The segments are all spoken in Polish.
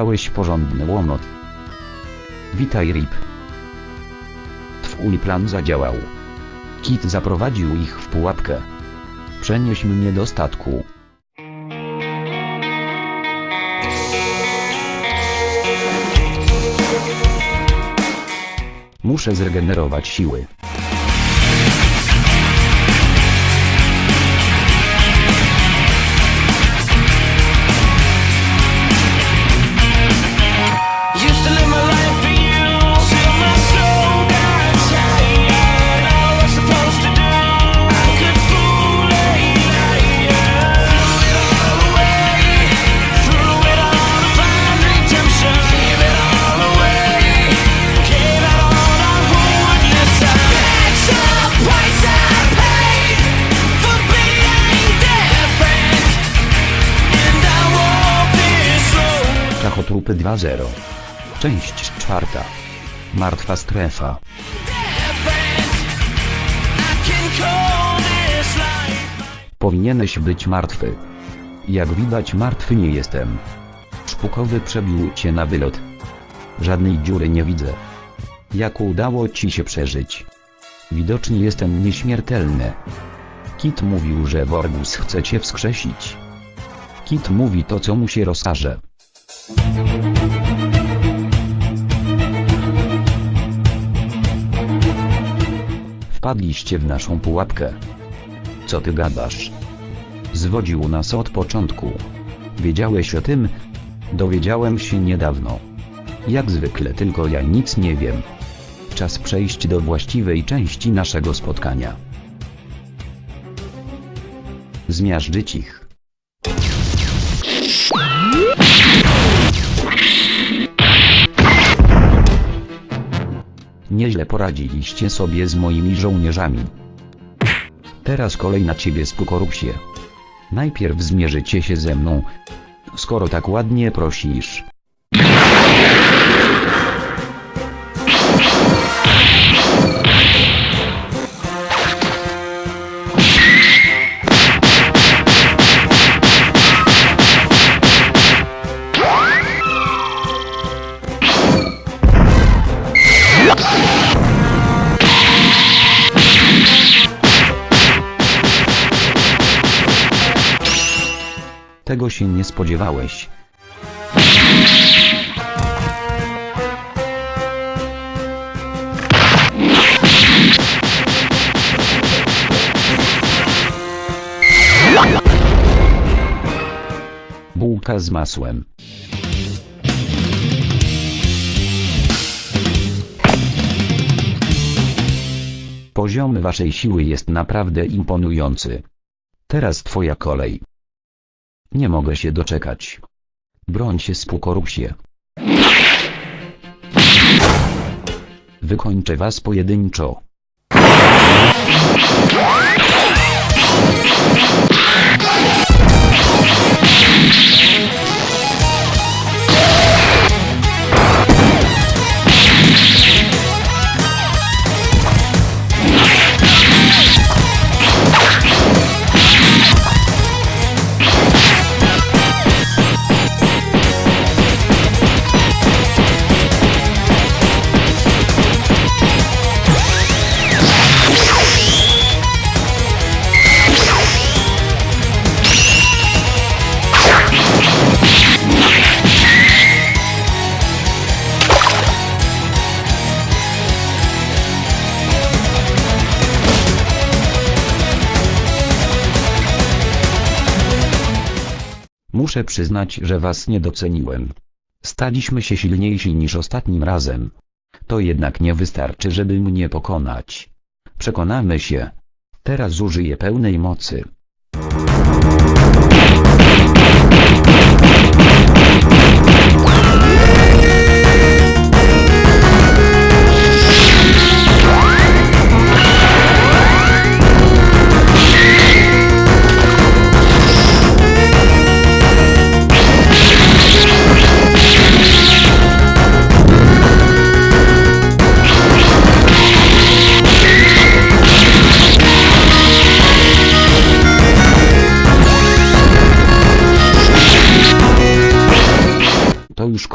Dostałeś porządny łomot. Witaj Rip. Twój plan zadziałał. Kit zaprowadził ich w pułapkę. Przenieś mnie do statku. Muszę zregenerować siły. Slow. Czachotrupy 2.0. Część czwarta. Martwa strefa. Powinieneś być martwy. Jak widać martwy nie jestem. Szpukowy przebił cię na wylot. Żadnej dziury nie widzę. Jak udało ci się przeżyć? Widocznie jestem nieśmiertelny. Kit mówił, że Worgus chce cię wskrzesić. Kit mówi to co mu się rozkaże. Wpadliście w naszą pułapkę. Co ty gadasz? Zwodził nas od początku. Wiedziałeś o tym? Dowiedziałem się niedawno. Jak zwykle tylko ja nic nie wiem. Czas przejść do właściwej części naszego spotkania. Zmiażdżyć ich. Nieźle poradziliście sobie z moimi żołnierzami. Teraz kolej na ciebie Spukorupsie. Najpierw zmierzycie się ze mną. Skoro tak ładnie prosisz. Tego się nie spodziewałeś. Bułka z masłem. Poziom waszej siły jest naprawdę imponujący. Teraz twoja kolej. Nie mogę się doczekać. Broń się Spukorupsie. Wykończę was pojedynczo. Muszę przyznać, że was nie doceniłem. Staliśmy się silniejsi niż ostatnim razem. To jednak nie wystarczy, żeby mnie pokonać. Przekonamy się. Teraz użyję pełnej mocy.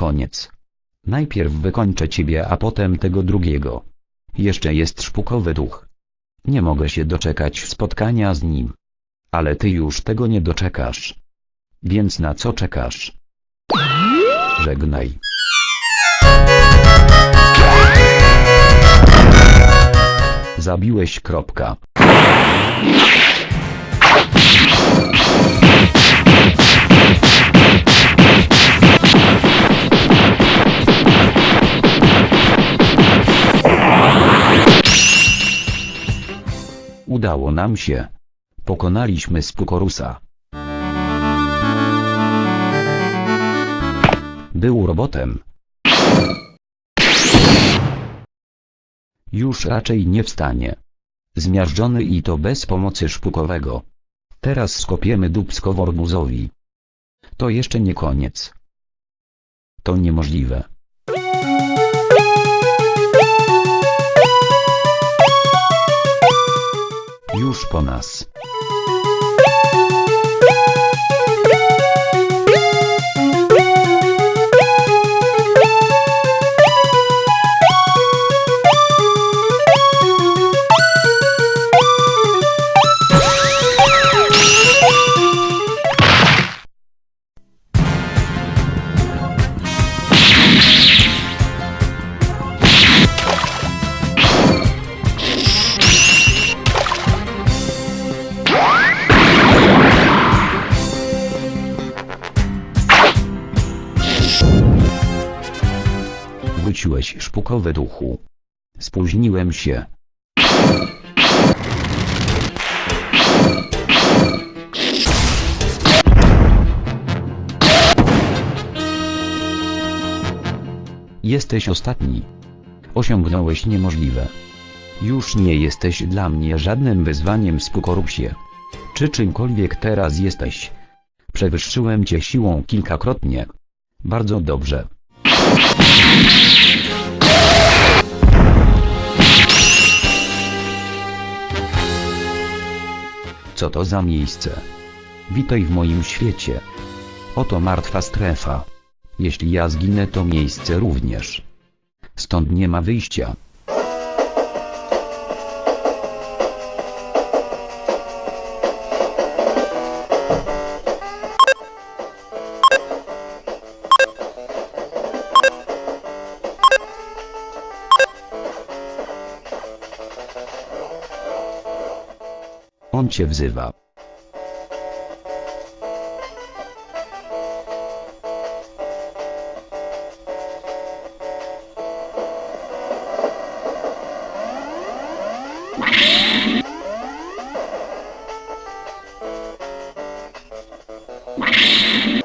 Koniec. Najpierw wykończę ciebie, a potem tego drugiego. Jeszcze jest szpukowy duch. Nie mogę się doczekać spotkania z nim. Ale ty już tego nie doczekasz. Więc na co czekasz? Żegnaj. Zabiłeś kropka. Udało nam się. Pokonaliśmy Spukorusa. Był robotem. Już raczej nie wstanie. Zmiażdżony i to bez pomocy szpukowego. Teraz skopiemy dupsko worbuzowi. To jeszcze nie koniec. To niemożliwe. Już po nas. Wróciłeś szpukowy duchu. Spóźniłem się. Jesteś ostatni. Osiągnąłeś niemożliwe. Już nie jesteś dla mnie żadnym wyzwaniem Spukorusie. Czy czymkolwiek teraz jesteś. Przewyższyłem cię siłą kilkakrotnie. Bardzo dobrze. Co to za miejsce? Witaj w moim świecie. Oto martwa strefa. Jeśli ja zginę to miejsce również. Stąd nie ma wyjścia. cię wzywa. you